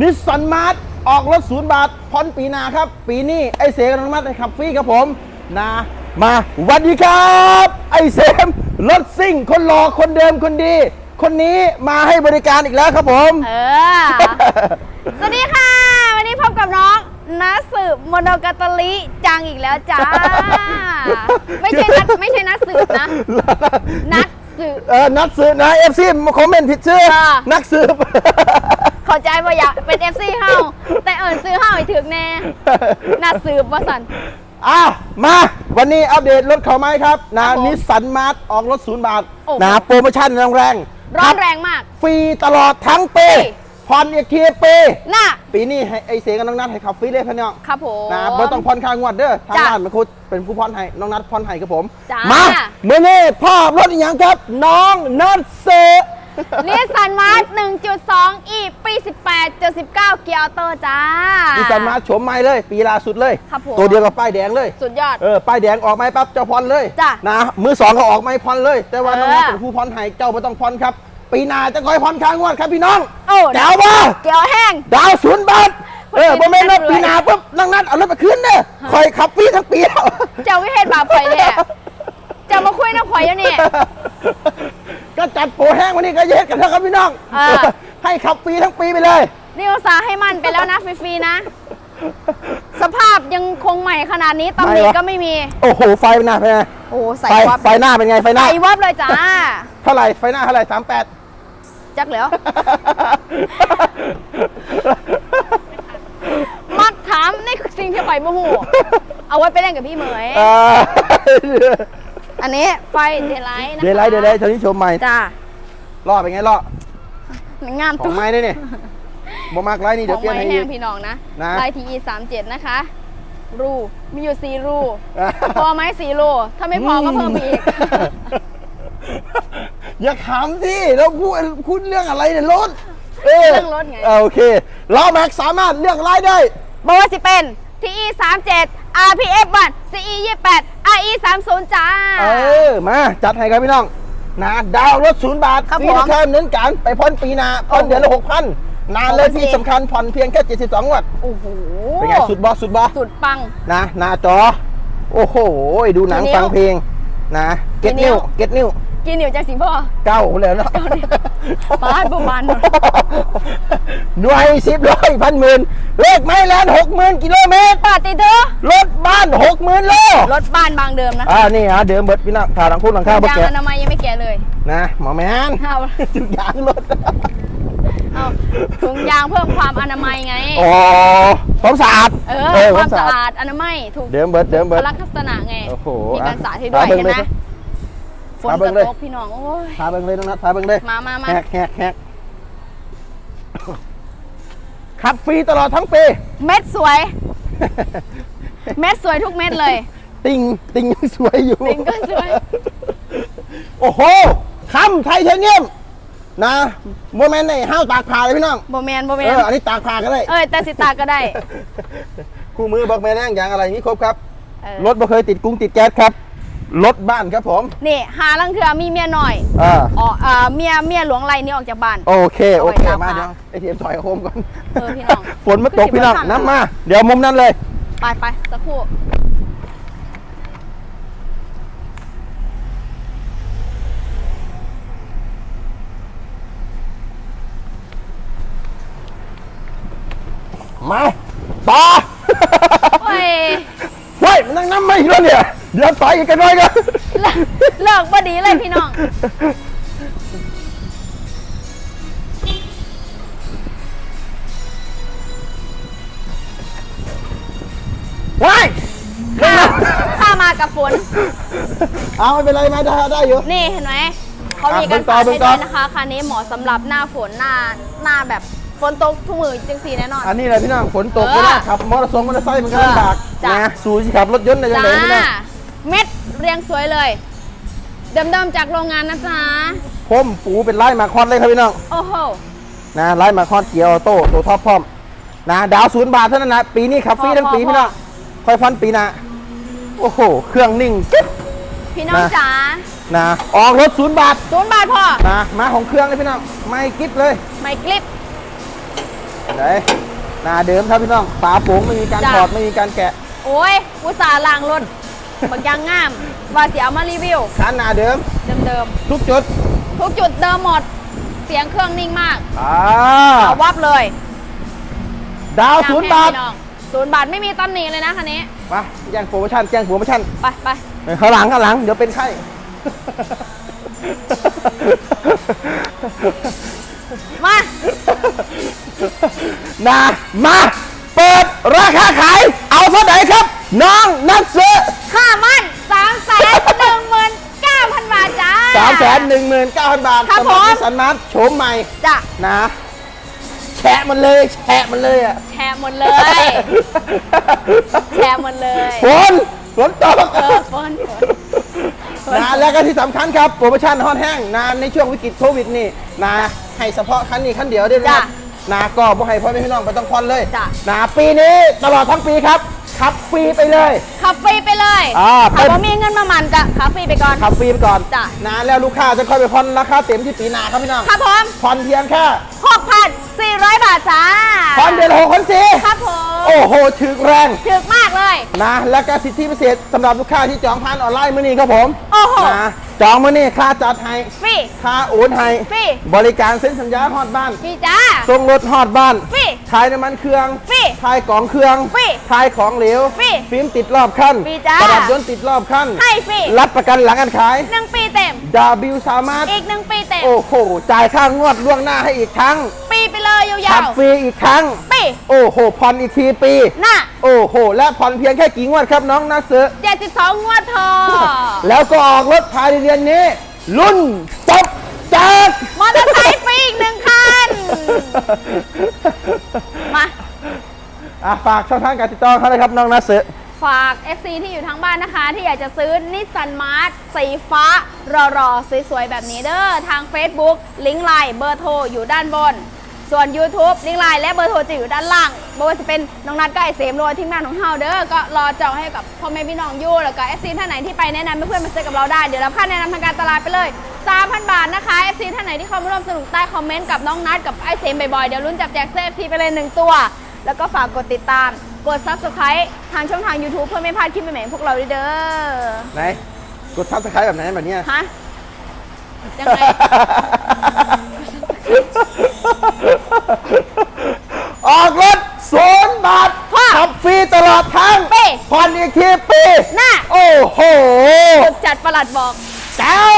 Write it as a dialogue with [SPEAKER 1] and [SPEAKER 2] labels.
[SPEAKER 1] นิสสันมาร์ทออกรถศูนย์บาทผ่อนปีหนาครับ ปีนี้ไอเสกอนุมัติให้ขับฟรีครับผมนะมาสวัสดีครับ ไอเสมรถซิ่ง คนหล่อคนเดิมคนดี คนนี้มาให้บริการอีกแล้วครับผม
[SPEAKER 2] เออ สวัสดีค่ะ วันนี้พบกับน้องนัสสืบโมโนกาตาลิจังอีกแล้วจ้า ไม่ใช่นัดไม่ใช่นัดสืบนะ นัดสืบ
[SPEAKER 1] เออนักสืบนะเอฟซีมาคอมเมนต์ผิดชื่อ
[SPEAKER 2] ค่ะ
[SPEAKER 1] นักสืบ
[SPEAKER 2] เข้าใจว่าอยากเป็น FC เฮาแต่เอิญซื้อเฮาให้ถึงแน่นัดสืบว่าสัน
[SPEAKER 1] อ้าวมา วันนี้อัปเดตรถเขาไหมครับนะครับ
[SPEAKER 2] ผม
[SPEAKER 1] นิสสันมาร์ทออกรถศูนย์บาท
[SPEAKER 2] โอ้โห
[SPEAKER 1] นะโปรโมชั่นแรงแรงๆ
[SPEAKER 2] ร้อนแรงมาก
[SPEAKER 1] ฟรีตลอดทั้งปี
[SPEAKER 2] ปี
[SPEAKER 1] ผ่อนอีกทีปี
[SPEAKER 2] น่ะ
[SPEAKER 1] ปีนี้ให้ไอเสกกับน้องนัทให้ขับฟรีเลยพี่น้อง
[SPEAKER 2] ครับผม
[SPEAKER 1] นะบ่ต้องผ่อนค่างวดเด้อทาง
[SPEAKER 2] จ้ะ
[SPEAKER 1] ร้านมันคุดเป็นผู้ผ่อนให้น้องนัทผ่อนให้ครับผม
[SPEAKER 2] จ้ะ
[SPEAKER 1] มาเมื่อนี้พ่อรถอีกอย่างครับ น้องนัทเซ
[SPEAKER 2] นิสสันมาร์ท1.2อีปี 18 79 เกียร์ออโต้จ้า
[SPEAKER 1] นิสสันมาร์ทโฉมใหม่เลย ปีล่าสุดเลย
[SPEAKER 2] ครับผม
[SPEAKER 1] ตัวเดียวกับป้ายแดงเลย
[SPEAKER 2] สุดยอด
[SPEAKER 1] เออ ป้ายแดงออกไหมปั๊บเจ้าผ่อนเลย
[SPEAKER 2] จ้ะ
[SPEAKER 1] นะมือสองเขาออกไหมผ่อนเลย แต่ว่าน้องนัท
[SPEAKER 2] เออ
[SPEAKER 1] เป็นผู้ผ่อนให้เจ้าไม่ต้องผ่อนครับ ปีหน้าจะคอยผ่อนค่างวดครับพี่น้อง
[SPEAKER 2] โอ้
[SPEAKER 1] แจ๋วป่ะ
[SPEAKER 2] เกียร์แห้ง
[SPEAKER 1] ดาวศูนย์บาท เออ
[SPEAKER 2] คน
[SPEAKER 1] บ่แม่นว่า
[SPEAKER 2] เป็น
[SPEAKER 1] ปีหน้าปุ๊บนั่งนัดเอารถไปคืนเด้อคอยขับฟรีทั้งปีแล้ว
[SPEAKER 2] เจ้าวิเทศบาปข่อยเนี่ยเจ้ามาคุยน้ำข่อยอยู่นี่
[SPEAKER 1] ก็จัดโปรแห้งวันนี้ก็เย็ดกันเถอะครับพี่น้อง
[SPEAKER 2] เออ
[SPEAKER 1] ให้ขับฟรีทั้งปีไปเลย
[SPEAKER 2] นี่อุตส่าห์ให้มันไปแล้วนะฟรีๆนะ สภาพยังคงใหม่ขนาดนี้ตำหนิ
[SPEAKER 1] ไม่วะ
[SPEAKER 2] ก็ไม่มี
[SPEAKER 1] โอ้โหไฟเป็นหน้าเป็นไง
[SPEAKER 2] โอ้ใส่
[SPEAKER 1] ไฟ
[SPEAKER 2] วับ
[SPEAKER 1] ไฟหน้าเป็นไงไฟหน้า
[SPEAKER 2] ใส่วับเลยจ้า
[SPEAKER 1] เท่าไหร่ไฟหน้าเท่าไหร่สามแปด
[SPEAKER 2] จักเหลียวมักถามในสิ่งที่ข่อยโมโหเอาไว้ไปเล่นกับพี่เหมยอั นนี้ไฟเดลไลท์นะคะ
[SPEAKER 1] เดยวไลท์เดยวไลท์เท่านี้ชมใหม่
[SPEAKER 2] จ้า
[SPEAKER 1] ล่อเป็นไงล่อ
[SPEAKER 2] งาม
[SPEAKER 1] ขอ
[SPEAKER 2] ตั
[SPEAKER 1] ง
[SPEAKER 2] ว
[SPEAKER 1] ไม้นี่นี่บ่มากไลท์นี่
[SPEAKER 2] ข
[SPEAKER 1] เดี๋ย
[SPEAKER 2] อ
[SPEAKER 1] ว
[SPEAKER 2] ง
[SPEAKER 1] เปลี่ยน
[SPEAKER 2] ไม้
[SPEAKER 1] ให้
[SPEAKER 2] แห้
[SPEAKER 1] อี
[SPEAKER 2] ง
[SPEAKER 1] ก
[SPEAKER 2] พี่น้องนะ
[SPEAKER 1] นะ
[SPEAKER 2] ลายทีอีสามเจ็ดนะคะรูมีอยู่สี่รูพอไหมสี่รูถ้าไม่พอก็เพิ่มอีก
[SPEAKER 1] อย่าขำสิเราพูดพูดเรื่องอะไรเนี่ยรถ
[SPEAKER 2] เรื่องรถไง
[SPEAKER 1] เออโอเคล้อแม็กซ์สามารถเลือกไลท์ได้
[SPEAKER 2] บว่าสิเป็น TE 37 RPF บัต CE 28 RE 30จ้า
[SPEAKER 1] เออ มาจัดให้ครับพี่น้องนะดาวน์รถศูนย์บาท
[SPEAKER 2] ครับ
[SPEAKER 1] ฟรี
[SPEAKER 2] ผม
[SPEAKER 1] ราคาเน้นกันไปผ่อนปีหนาผ่อน
[SPEAKER 2] โอ้โห
[SPEAKER 1] เดือนละหกพันนานเลย
[SPEAKER 2] โอ้โห
[SPEAKER 1] ที่สำคัญผ่อนเพียงแค่ 72งวด
[SPEAKER 2] โอ้โห
[SPEAKER 1] เป็นไงสุดบอสสุดบอส
[SPEAKER 2] สุดปัง
[SPEAKER 1] นะหน้าจอ โอ้โห ดูหนัง
[SPEAKER 2] กี่นิ้ว
[SPEAKER 1] ฟังเพลงนะเก็ต
[SPEAKER 2] กี่นิ้
[SPEAKER 1] นิ้ว
[SPEAKER 2] ว
[SPEAKER 1] เก็ตนิ้ว
[SPEAKER 2] กินเหนียวจากสิงพ่อ
[SPEAKER 1] เก้าเลยเนาะ
[SPEAKER 2] เก้านิ้วปาดประมาณ
[SPEAKER 1] หน่วยสิบร้อยพันหมื่นเลขไม่แลนหกหมื่นกิโลเมตร
[SPEAKER 2] ปาดติดเถอะ
[SPEAKER 1] รถบ้านหกหมื่นโล
[SPEAKER 2] รถบ้านบางเดิมนะ
[SPEAKER 1] อ่านี่ฮะเดิมเบิดพี่น้องถ่ายหลังพูดหลังข้าว
[SPEAKER 2] ยาง
[SPEAKER 1] เมื่อกี้
[SPEAKER 2] อนามัยยังไม่แก่เลย
[SPEAKER 1] นะหมอแมน
[SPEAKER 2] เอา
[SPEAKER 1] จุดยางรถ
[SPEAKER 2] เอาถุงยางเพิ่มความอนามัยไง
[SPEAKER 1] อ๋อความสะอาด
[SPEAKER 2] เออความสะอาดอนามัยถูก
[SPEAKER 1] เดิมเบิดเดิมเบิด
[SPEAKER 2] ลักษณะไง
[SPEAKER 1] โอ้โห
[SPEAKER 2] มีการ
[SPEAKER 1] อะ
[SPEAKER 2] สาธิตด้วย
[SPEAKER 1] พาเบิ่ง
[SPEAKER 2] เห็นไหม
[SPEAKER 1] เลย
[SPEAKER 2] ฝน
[SPEAKER 1] พาเบิ่
[SPEAKER 2] ก
[SPEAKER 1] งเลย
[SPEAKER 2] ระทบพี่น้องโอ้ย
[SPEAKER 1] พาเบิ่งเลยน้องนัทพาเบิ่งเลย
[SPEAKER 2] มามามา
[SPEAKER 1] แฮกแฮกแฮก ขับฟรีตลอดทั้งปี
[SPEAKER 2] เม็ดสวย เม็ดสวยทุกเม็ดเลย
[SPEAKER 1] ติงติงยังสวยอยู่
[SPEAKER 2] ติ่งก็สวย
[SPEAKER 1] โอ้โหคำไทเทเนียม นะโมเมนต์ในห้าวตากผ้าเลยพี่น้อง
[SPEAKER 2] โบแมนโบแม
[SPEAKER 1] เอนอ อันนี้ตากผ้าก็ได้
[SPEAKER 2] เอ้ยแต่สิตาก็ได้
[SPEAKER 1] คู่มือบอกแม่นั่งอย่างอะไรนี้ครบครับ
[SPEAKER 2] เออ
[SPEAKER 1] รถบ่เคยติดกรุงติดแก๊สครับ รถบ้านครับผม
[SPEAKER 2] นี่หาลังเถือมีเมียหน่อย
[SPEAKER 1] อ่า
[SPEAKER 2] อ๋อเอ่อเมียเมียหลวงไรนี่ออกจากบ้าน
[SPEAKER 1] โอเค โอเค
[SPEAKER 2] เอาไว้
[SPEAKER 1] มา
[SPEAKER 2] ตากผ้า
[SPEAKER 1] เดี๋ยวไอทีเอ็มถอยโฮมก่อน
[SPEAKER 2] เออพี่น้อง
[SPEAKER 1] ฝนมาตกพี่น้อง
[SPEAKER 2] คือสิบ
[SPEAKER 1] น้ำมา
[SPEAKER 2] ข้าง
[SPEAKER 1] เดี๋ยวมุมนั้นเลย
[SPEAKER 2] ไปไปสักครู่
[SPEAKER 1] มาต่อ
[SPEAKER 2] โอ้ย
[SPEAKER 1] เฮ้ยมันนั่งน้ำไม่อีกแล้วเนี่ย เดี๋ยวต่อยอีกกันหน่อยกัน
[SPEAKER 2] เลิกเลิกบ่ดีเลยพี่น้อง
[SPEAKER 1] ว้าย
[SPEAKER 2] ข้าข้ามากับฝน
[SPEAKER 1] เอาไม่เป็นไรมาได้ได้อยู่
[SPEAKER 2] นี่เห็นไหม เขามี
[SPEAKER 1] อะ
[SPEAKER 2] การ
[SPEAKER 1] เบิ่งต่
[SPEAKER 2] สา
[SPEAKER 1] อเบิ่
[SPEAKER 2] ธิ
[SPEAKER 1] ง
[SPEAKER 2] ต
[SPEAKER 1] ต่อ
[SPEAKER 2] ด้วยนะคะ คันนี้เหมาะสำหรับหน้าฝนหน้าหน้าแบบฝนตกทุกมือจังสีแน่นอน
[SPEAKER 1] อันนี้แหละพี่น้องฝนตก
[SPEAKER 2] เออ
[SPEAKER 1] ไม่ได้ขับมอเตอร์ไซค์มอเตอร์ไซค์มันก็ลำบาก
[SPEAKER 2] จ้ะ
[SPEAKER 1] นะ สู้สิขับรถยนต์ได้ยัง
[SPEAKER 2] จ้า
[SPEAKER 1] ไงพี่น้อง
[SPEAKER 2] เม็ดเรียงสวยเลยเดิมๆจากโรงงานนะจ๊ะ
[SPEAKER 1] ผมปูเป็นไล่มาคอนเลยครับพี่น้อง
[SPEAKER 2] โอ้โห
[SPEAKER 1] นะไล่มาคอนเกียร์ออโต้ตัวท็อปพร้อม นะดาวศูนย์บาทเท่านั้นนะ ปีนี้ขับฟรี
[SPEAKER 2] พอ
[SPEAKER 1] ทั้งปี
[SPEAKER 2] พอ
[SPEAKER 1] พี่น้องค่อยพันปีหนะโอ้โห เครื่องนิ่งจิ๊บ
[SPEAKER 2] พี่น้อง
[SPEAKER 1] นะ
[SPEAKER 2] จ๋า
[SPEAKER 1] นะออกรถศูนย์บาท
[SPEAKER 2] ศูนย์บาทพอ
[SPEAKER 1] นะมาของเครื่องเลยพี่น้อง ไม่กิ๊บเลย
[SPEAKER 2] ไม่คลิป
[SPEAKER 1] ไหนหนาเดิมครับพี่น้อง ฝาโป่งไม่มีการ
[SPEAKER 2] จ้ะ
[SPEAKER 1] ถอดไม่มีการแกะ
[SPEAKER 2] โอ้ยอุตส่าห์ล้างรถ บักยางงามว่าเสียมารีวิว
[SPEAKER 1] คันหนาเดิม
[SPEAKER 2] เดิม
[SPEAKER 1] ทุกจุด
[SPEAKER 2] ๆ ทุกจุดเดิมหมด เสียงเครื่องนิ่งมาก
[SPEAKER 1] อ่า
[SPEAKER 2] เอาวับเลย
[SPEAKER 1] ดาวศูนย์บาท
[SPEAKER 2] พี่น้องศูนย์บาทไม่มีตำหนิเลยนะคันนี้
[SPEAKER 1] มาแจ้งโปรโมชั่นแจ้งโปรโมชั่น
[SPEAKER 2] ไปไป
[SPEAKER 1] ข้างหลังข้างหลัง เดี๋ยวเป็นไข้
[SPEAKER 2] มา
[SPEAKER 1] นามา เปิดราคาขาย เอาเท่าไหร่ครับ น้องนัทซื้อ
[SPEAKER 2] ค่ามันสามแสนหนึ่งหมื่นเก้าพันบาทจ้า
[SPEAKER 1] สามแสนหนึ่งหมื่นเก้าพันบาท
[SPEAKER 2] ครับ
[SPEAKER 1] สำหรับ
[SPEAKER 2] ผม
[SPEAKER 1] นิสสันมาร์ทโฉมใหม่
[SPEAKER 2] จ้ะ
[SPEAKER 1] นะแฉะมันเลยแฉะมันเลยอะ
[SPEAKER 2] แชร์หมดเลย แชร์หมดเลย
[SPEAKER 1] ฝนฝนตก
[SPEAKER 2] เออฝนฝน
[SPEAKER 1] นะแล้วก็ที่สำคัญครับโปรโมชั่นฮอตแห้งนะในช่วงวิกฤตโควิดนี่นะให้เฉพาะคันนี้คันเดียวเด้วนะครับนะก็บ่ให้พ่อแม่พี่น้องไปต้องผ่อนเลย
[SPEAKER 2] จ้ะ
[SPEAKER 1] นะปีนี้ตลอดทั้งปีครับ ขับฟรีไปเลย
[SPEAKER 2] ขับฟรีไปเลย
[SPEAKER 1] อ่า
[SPEAKER 2] ถ้า
[SPEAKER 1] เป็น
[SPEAKER 2] ว่ามีเงินมามันก็ขับฟรีไปก่อน
[SPEAKER 1] ขับฟรีไปก่อน
[SPEAKER 2] จ้ะ
[SPEAKER 1] นะแล้วลูกค้าจะค่อยไปผ่อนราคาเต็มที่ปีหน้าครับพี่น้อง
[SPEAKER 2] ครับผม
[SPEAKER 1] ผ่อนเพียงแค่
[SPEAKER 2] 6,400 บาทจ้า
[SPEAKER 1] ผ่อนเดือนละหกพันสี่
[SPEAKER 2] ครับผม
[SPEAKER 1] โอ้โหถึกแรง
[SPEAKER 2] ถึกมากเลย
[SPEAKER 1] นะ และก็สิทธิพิเศษสำหรับลูกค้าที่จองผ่านออนไลน์มื่อนี้ครับผม
[SPEAKER 2] โอ้โห
[SPEAKER 1] นะจองมื่อนี้ค่าจัดให้
[SPEAKER 2] ฟรี
[SPEAKER 1] ค่าโอนให้
[SPEAKER 2] ฟรี
[SPEAKER 1] บริการเซ็นสัญญาฮอดบ้าน
[SPEAKER 2] ฟรีจ้า
[SPEAKER 1] ส่งรถฮอดบ้าน
[SPEAKER 2] ฟรี
[SPEAKER 1] ทายน้ำมันเครื่อง
[SPEAKER 2] ฟรี
[SPEAKER 1] ทายกล่องเครื่อง
[SPEAKER 2] ฟรี
[SPEAKER 1] ทายของเหลว
[SPEAKER 2] ฟรี
[SPEAKER 1] ฟิล์มติดรอบคัน
[SPEAKER 2] ฟรีจ้า
[SPEAKER 1] ประดับยนต์ติดรอบคัน
[SPEAKER 2] ให้ฟรี
[SPEAKER 1] รับประกันหลังการขาย
[SPEAKER 2] หนึ่งปีเต็ม
[SPEAKER 1] ดาบิวสามารถ
[SPEAKER 2] อีกหนึ่งปีเต็ม
[SPEAKER 1] โอ้โห จ่ายค่างวดล่วงหน้าให้อีกครั้ง
[SPEAKER 2] ปีไปเลยยา
[SPEAKER 1] ขับ
[SPEAKER 2] ว
[SPEAKER 1] ฟรีอีกครั้ง
[SPEAKER 2] ๆปี
[SPEAKER 1] โอ้โหผ่อนอีกทีปี
[SPEAKER 2] หน้า
[SPEAKER 1] โอ้โห และผ่อนเพียงแค่กี่งวดครับน้องนัสเซอ
[SPEAKER 2] 72 งวดทอ
[SPEAKER 1] แล้วก็ออกรถภายในเดือนนี้ รุ่นจบแจาก
[SPEAKER 2] มอเตอร์ไซค์ฟรีอีกหนึ่งคัน มา
[SPEAKER 1] อะฝากช่องทางการติดต่อเขาเลยครับน้องนัสเซอ
[SPEAKER 2] ฝาก FC ที่อยู่ทางบ้านนะคะ ที่อยากจะซื้อนิสสันมาร์ทสีฟ้า รอๆ สวยๆ แบบนี้เด้อทาง Facebook ลิงก์ไลน์เบอร์โทรอยู่ด้านบน ส่วน YouTube ลิงก์ไลน์และเบอร์โทรจะอยู่ด้านล่างไม่ว่าจะเป็นน้องนัดก็ไอเสมโรยทีมงานของเฮาเด้อก็รอจองให้กับพ่อแม่พี่น้องอยู่แล้วก็ FC ท่านไหนที่ไปแนะนำให้เพื่อนมาซื้อกับเราได้เดี๋ยวรับค่าแนะนำทางการตลาดไปเลย 3,000 บาทนะคะ FC ท่านไหนที่เข้ามาร่วมสนุกใต้คอมเมนต์กับน้องนัดกับไอเสมบ่อยๆ เดี๋ยวลุ้นจับแจกเสื้อ FC ไปเลยหนึ่งตัว แล้วก็ฝากกดติดตาม กด Subscribe ทางช่องทาง YouTube เพื่อไม่พลาดคลิปใหม่ๆพวกเราด้วยเด้อ
[SPEAKER 1] ไหนกดซับสไครต์แบบไหนแบบเนี้ย
[SPEAKER 2] ฮะยังไง
[SPEAKER 1] ออกรถศูนย์บาท
[SPEAKER 2] ว้าว
[SPEAKER 1] ขับฟรีตลอดทาง
[SPEAKER 2] ปี
[SPEAKER 1] ผ่อนอีกทีปี
[SPEAKER 2] น่ะ
[SPEAKER 1] โอ้โห
[SPEAKER 2] สุดจัดประหลัดบอก
[SPEAKER 1] แจ้ว